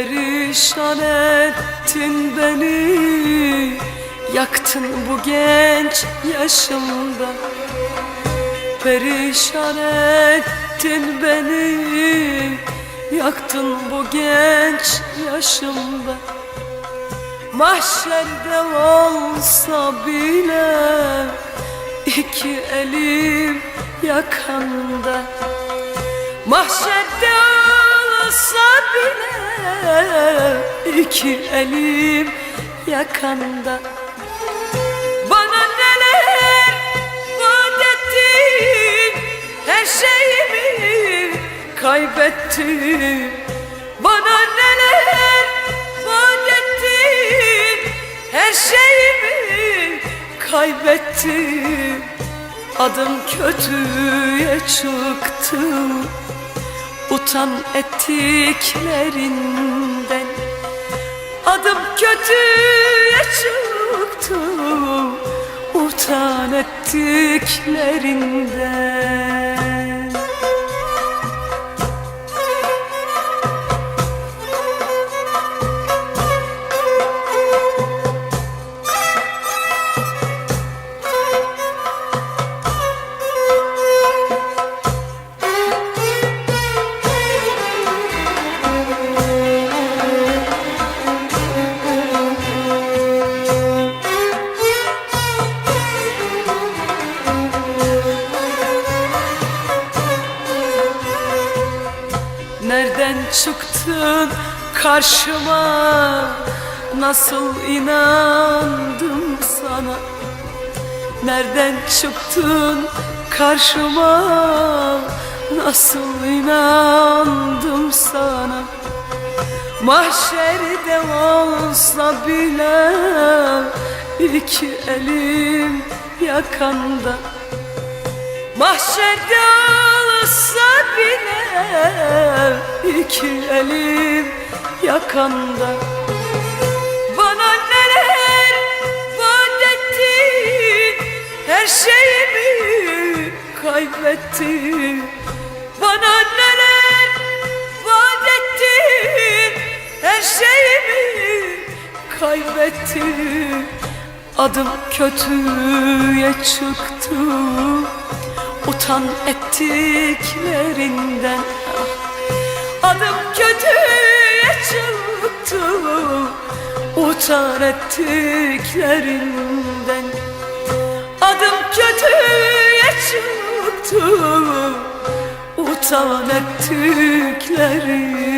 Perişan ettin beni Yaktın bu genç yaşımda. Perişan ettin beni Yaktın bu genç yaşımda. Mahşerde olsa bile iki elim yakanda. Mahşerde olsa bile iki elim yakanda. Bana neler vaat her şeyimi kaybettim Bana neler vaat her şeyimi kaybettim Adım kötüye çıktı Utan ettiklerinden Adım kötüye çıktı Utan ettiklerinden Nereden çıktın karşıma Nasıl inandım sana? Nereden çıktın karşıma Nasıl inandım sana? Mahşerde olsa bile iki elim yakanda. Mahşerde olsa bile iki elim yakanda Bana neler vaat ettin? Her şeyimi kaybettim Bana neler vaat ettin? Her şeyimi kaybettim Adım kötüye çıktı Utan ettiklerinden. Adım kötüye çıktı Utan ettiklerinden. Adım kötüye çıktı Utan ettiklerinden